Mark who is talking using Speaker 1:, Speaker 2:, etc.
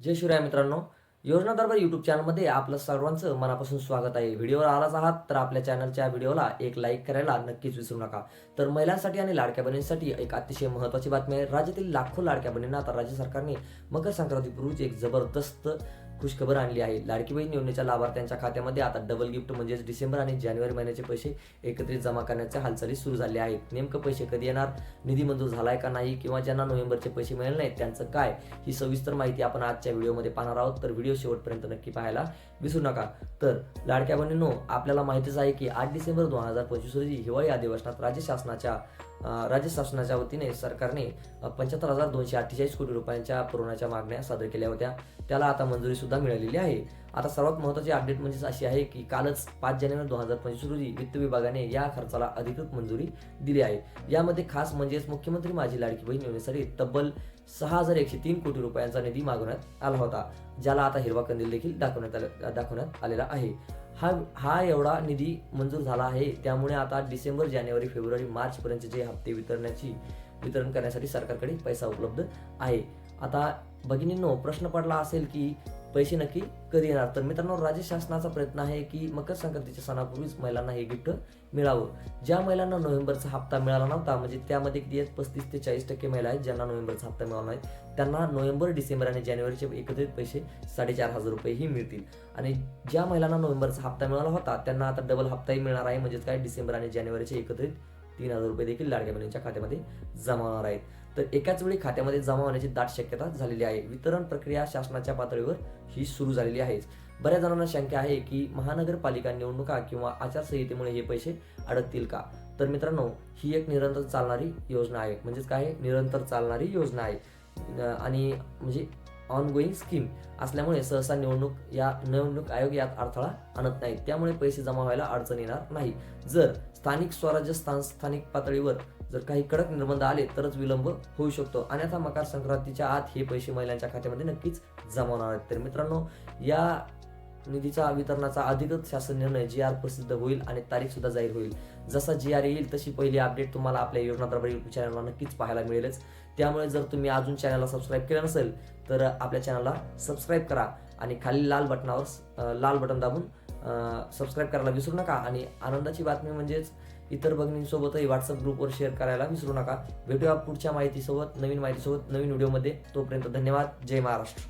Speaker 1: जय शिवराय मित्रांनो. योजना दरबार यूट्यूब चॅनलमध्ये आपलं सर्वांचं मनापासून स्वागत आहे. व्हिडिओवर आलाच आहात तर आपल्या चॅनलच्या व्हिडिओला एक लाईक करायला नक्कीच विसरू नका. तर महिलांसाठी आणि लाडक्या बहिणींसाठी एक अतिशय महत्त्वाची बातमी आहे. राज्यातील लाखो लाडक्या बहिणींना आता राज्य सरकारने मकर संक्रांतीपूर्वीच एक जबरदस्त खुशखबर आणली आहे. लाडकी बहीण योजनेच्या लाभार्थ्यांच्या खात्यामध्ये आता डबल गिफ्ट म्हणजेच डिसेंबर आणि जानेवारी महिन्याचे पैसे एकत्रित जमा करण्याच्या हालचाली सुरू झाल्या आहेत. नेमकं पैसे कधी येणार? निधी मंजूर झालाय का नाही? किंवा ज्यांना नोव्हेंबरचे पैसे मिळाले नाहीत त्यांचं काय? ही सविस्तर माहिती आपण आजच्या व्हिडिओमध्ये पाहणार आहोत. तर व्हिडिओ शेवटपर्यंत नक्की पाहायला विसरू नका. तर लाडक्या बहिणींनो आपल्याला माहितीच आहे की आठ डिसेंबर दोन हजार पंचवीस रोजी हिवाळी अधिवेशनात राज्य शासनाच्या राज्य शासनाच्या वतीने सरकारने पंच्याहत्तर हजार दोनशे अठ्ठेचाळीस कोटी रुपयांच्या पुरवण्याच्या मागण्या सादर केल्या होत्या. त्याला आता मंजुरी सुद्धा मिळालेली आहे. आता सर्वात महत्त्वाची अपडेट म्हणजे अशी आहे की कालच पाच जानेवारी दोन हजार पंचवीस रोजी वित्त विभागाने या खर्चाला अधिकृत मंजुरी दिली आहे. यामध्ये खास म्हणजेच मुख्यमंत्री माझी लाडकी बहीण योजनेसाठी तब्बल सहा हजार एकशे तीन कोटी रुपयांचा निधी मागवण्यात आला होता ज्याला आता हिरवा कंदील देखील दाखवण्यात आले दाखवण्यात आलेला आहे. हा हा एवढा निधी मंजूर झाला आहे त्यामुळे आता डिसेंबर जानेवारी फेब्रुवारी मार्चपर्यंतचे जे हप्ते वितरणाची वितरण करण्यासाठी सरकारकडे पैसा उपलब्ध आहे. आता भगिनींनो प्रश्न पडला असेल की पैसे नक्की कधी येणार? तर मित्रांनो राज्य शासनाचा प्रयत्न आहे की मकर संक्रांतीच्या सणापूर्वीच महिलांना हे गिफ्ट मिळावं. ज्या महिलांना नोव्हेंबरचा हप्ता मिळाला नव्हता म्हणजे त्यामध्ये किती पस्तीस ते चाळीस टक्के महिला आहेत ज्यांना नोव्हेंबरचा हप्ता मिळाला नाही. त्यांना नोव्हेंबर डिसेंबर आणि जानेवारीचे एकत्रित पैसे साडेचार हजार रुपयेही मिळतील. आणि ज्या महिलांना नोव्हेंबरचा हप्ता मिळाला होता त्यांना आता डबल हप्ताही मिळणार आहे. म्हणजेच काय? डिसेंबर आणि जानेवारीचे एकत्रित तीन हजार रुपये देखील लाडक्या बहिणींच्या खात्यामध्ये जमा होणार आहेत. तर एकाच वेळी खात्यामध्ये जमा होण्याची दाट शक्यता झालेली आहे. वितरण प्रक्रिया शासनाच्या पातळीवर ही सुरू झालेली आहे. बऱ्याच जणांना शंका आहे की महानगरपालिका निवडणुका किंवा आचारसंहितेमुळे हे पैसे अडकतील का? तर मित्रांनो ही एक निरंतर चालणारी योजना आहे. म्हणजेच काय? आहे? निरंतर चालणारी योजना आहे. आणि म्हणजे ऑनगोईंग स्कीम असल्यामुळे सहसा निवडणूक या निवडणूक आयोग यात अडथळा आणत नाही त्यामुळे पैसे जमा व्हायला अडचण येणार नाही. जर स्थानिक स्वराज्य स्थान स्थानिक पातळीवर जर काही कडक निर्बंध आले तरच विलंब होऊ शकतो. अन्यथा मकर संक्रांतीच्या आत हे पैसे महिलांच्या खात्यामध्ये नक्कीच जमा होणार आहेत. तर मित्रांनो या निधीचा वितरणाचा अधिकृत शासन निर्णय जी आर प्रसिद्ध होईल आणि तारीख सुद्धा जाहीर होईल. जसा जी आर येईल तशी पहिली अपडेट तुम्हाला आपल्या योजना दरबार युट्यूब चॅनलला नक्कीच पाहायला मिळेलच. त्यामुळे जर तुम्ही अजून चॅनलला सबस्क्राईब केलं नसेल तर आपल्या चॅनलला सबस्क्राईब करा आणि खाली लाल बटनावर लाल बटन दाबून सबस्क्राईब करायला विसरू नका. आणि आनंदाची बातमी म्हणजेच इतर भगिनींसोबतही व्हॉट्सअप ग्रुपवर शेअर करायला विसरू नका. भेटूया पुढच्या माहितीसोबत नवीन माहितीसोबत नवीन व्हिडिओमध्ये तोपर्यंत धन्यवाद. जय महाराष्ट्र.